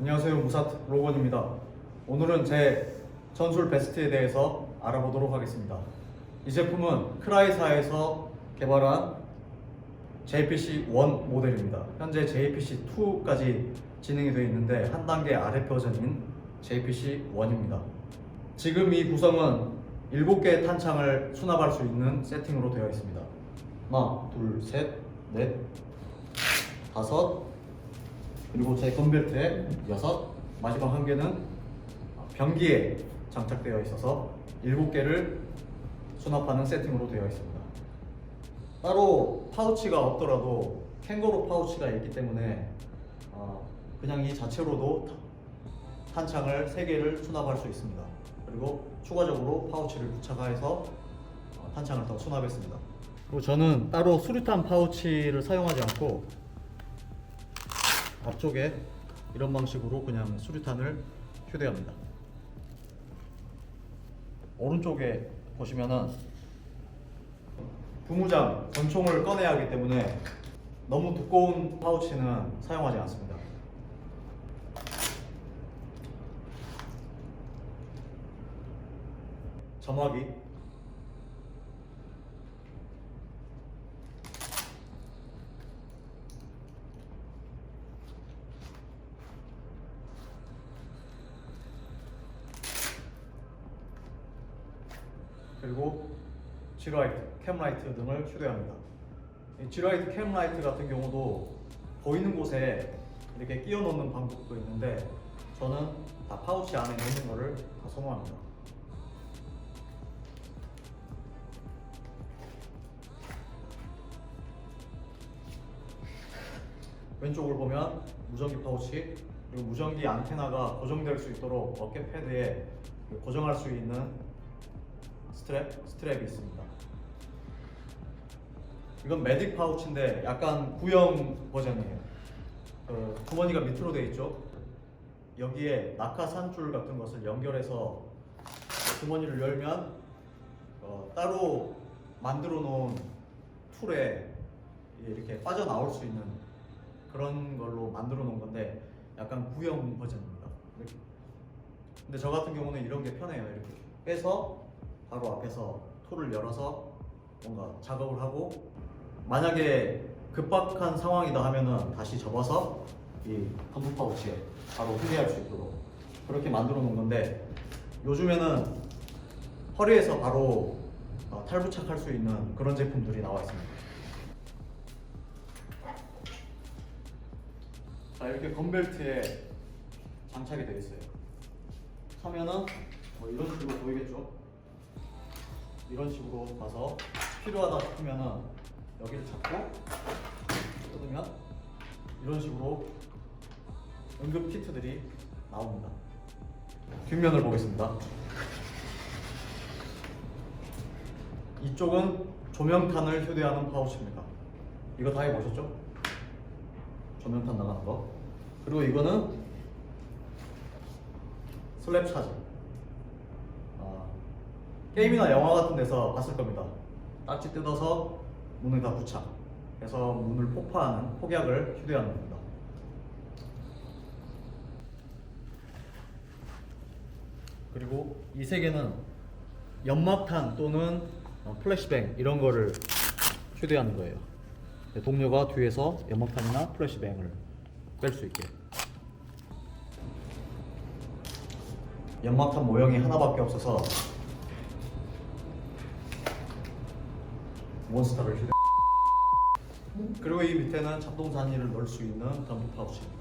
안녕하세요 무사트 로건입니다. 오늘은 제 전술 베스트에 대해서 알아보도록 하겠습니다. 이 제품은 크라이사에서 개발한 JPC 1 모델입니다. 현재 JPC 2까지 진행이 되어 있는데 한 단계 아래 버전인 JPC 1입니다. 지금 이 구성은 7개의 탄창을 수납할 수 있는 세팅으로 되어 있습니다. 하나, 둘, 셋, 넷, 다섯, 그리고 제 건벨트에 여섯, 마지막 한 개는 변기에 장착되어 있어서 일곱 개를 수납하는 세팅으로 되어 있습니다. 따로 파우치가 없더라도 캥거루 파우치가 있기 때문에 어, 그냥 이 자체로도 탄창을 세 개를 수납할 수 있습니다. 그리고 추가적으로 파우치를 부착해서 어, 탄창을 더 수납했습니다. 그리고 저는 따로 수류탄 파우치를 사용하지 않고 앞쪽에 이런 방식으로 그냥 수류탄을 휴대합니다. 오른쪽에 보시면은 부무장 권총을 꺼내야 하기 때문에 너무 두꺼운 파우치는 사용하지 않습니다. 점화기 그리고 지라이트, 캠라이트 등을 휴대합니다. 이 지라이트, 캠라이트 같은 경우도 보이는 곳에 이렇게 끼워 넣는 방법도 있는데 저는 다 파우치 안에 넣는 거를 다 선호합니다. 왼쪽을 보면 무전기 파우치 그리고 무전기 안테나가 고정될 수 있도록 어깨 패드에 고정할 수 있는 스트랩 스트랩이 있습니다. 이건 메딕 파우치인데 약간 구형 버전이에요. 그 주머니가 밑으로 되어 있죠. 여기에 낙하산줄 같은 것을 연결해서 주머니를 열면 어, 따로 만들어 놓은 툴에 이렇게 빠져나올 수 있는 그런 걸로 만들어 놓은 건데 약간 구형 버전입니다. 근데 저 같은 경우는 이런 게 편해요. 이렇게 빼서 바로 앞에서 툴을 열어서 뭔가 작업을 하고 만약에 급박한 상황이다 하면은 다시 접어서 이 덤프 파우치에 바로 휴대할 수 있도록 그렇게 만들어 놓은 건데 요즘에는 허리에서 바로 어, 탈부착할 수 있는 그런 제품들이 나와 있습니다. 자 이렇게 건벨트에 장착이 되어 있어요. 차면은 뭐 이런 식으로 보이겠죠? 이런 식으로 가서 필요하다 싶으면은 여기를 잡고 뜯으면 이런 식으로 응급 키트들이 나옵니다. 뒷면을 보겠습니다. 이쪽은 조명탄을 휴대하는 파우치입니다. 이거 다 해보셨죠? 조명탄 나가는 거. 그리고 이거는 슬랩 차지. 아, 게임이나 영화 같은 데서 봤을 겁니다. 딱지 뜯어서 문을 다 부착. 해서 문을 폭파하는 폭약을 휴대하는 겁니다. 그리고 이 세 개는 연막탄 또는 어, 플래시뱅 이런 거를 휴대하는 거예요. 네, 동료가 뒤에서 연막탄이나 플래시뱅을 뺄 수 있게. 연막탄 모형이 하나밖에 없어서 몬스터를 휴대. 그리고 이 밑에는 잡동 사니를 넣을 수 있는 덤프 파우치입니다.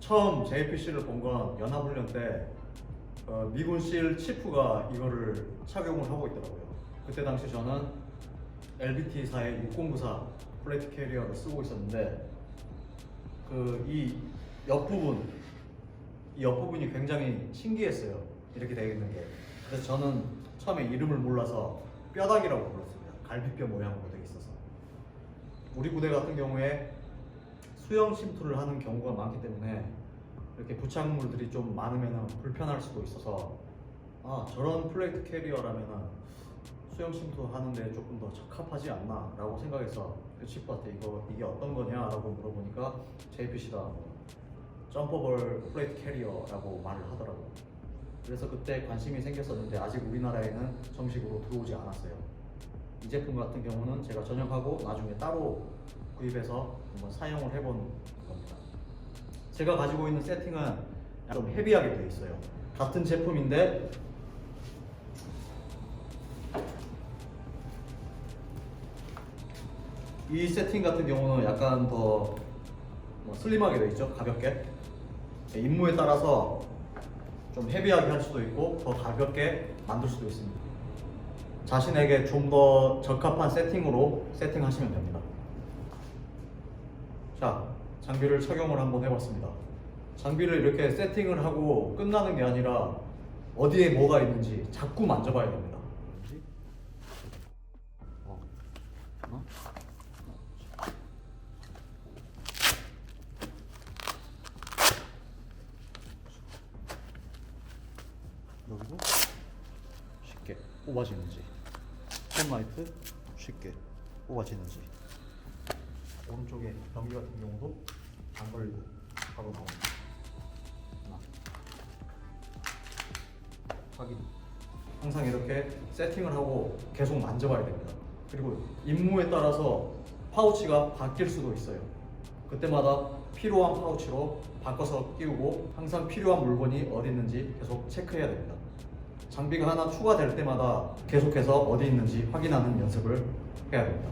처음 JPC를 본 건 연합훈련 때 어, 미군 실 치프가 이거를 착용을 하고 있더라고요. 그때 당시 저는 LBT사의 6094 플레이트 캐리어를 쓰고 있었는데 그 이 옆부분 이 옆부분이 굉장히 신기했어요. 이렇게 되어 있는 게. 그래서 저는 처음에 이름을 몰라서 뼈다귀라고 불렀습니다. 갈비뼈 모양으로 되어 있어서. 우리 부대 같은 경우에 수영 침투를 하는 경우가 많기 때문에 이렇게 부착물들이 좀 많으면 불편할 수도 있어서 아 저런 플레이트 캐리어라면 수영 침투 하는데 조금 더 적합하지 않나라고 생각해서 그 친구한테 이거 이게 어떤 거냐라고 물어보니까 JPC다 뭐 점퍼블 플레이트 캐리어라고 말을 하더라고요. 그래서 그때 관심이 생겼었는데 아직 우리나라에는 정식으로 들어오지 않았어요. 이 제품 같은 경우는 제가 전역하고 나중에 따로 구입해서 한번 사용을 해본 겁니다. 제가 가지고 있는 세팅은 좀 헤비하게 되어 있어요. 같은 제품인데 이 세팅 같은 경우는 약간 더뭐 슬림하게 되어 있죠. 가볍게 임무에 따라서 좀 헤비하게 할 수도 있고 더 가볍게 만들 수도 있습니다. 자신에게 좀 더 적합한 세팅으로 세팅하시면 됩니다. 자, 장비를 착용을 한번 해봤습니다. 장비를 이렇게 세팅을 하고 끝나는 게 아니라 어디에 뭐가 있는지 자꾸 만져봐야 됩니다. 어, 하나, 여기도 쉽게 뽑아지는지. 펜라이트 쉽게 뽑아지는지. 오른쪽에 변기 같은 경우도 안 걸리고 바로 나옵니다. 하나. 확인. 항상 이렇게 세팅을 하고 계속 만져봐야 됩니다. 그리고 임무에 따라서 파우치가 바뀔 수도 있어요. 그때마다 필요한 파우치로 바꿔서 끼우고 항상 필요한 물건이 어디 있는지 계속 체크해야 됩니다. 장비가 하나 추가될 때마다 계속해서 어디 있는지 확인하는 연습을 해야 됩니다.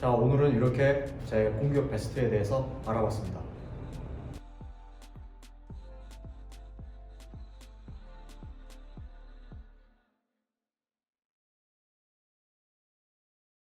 자, 오늘은 이렇게 제 공격 베스트에 대해서 알아봤습니다.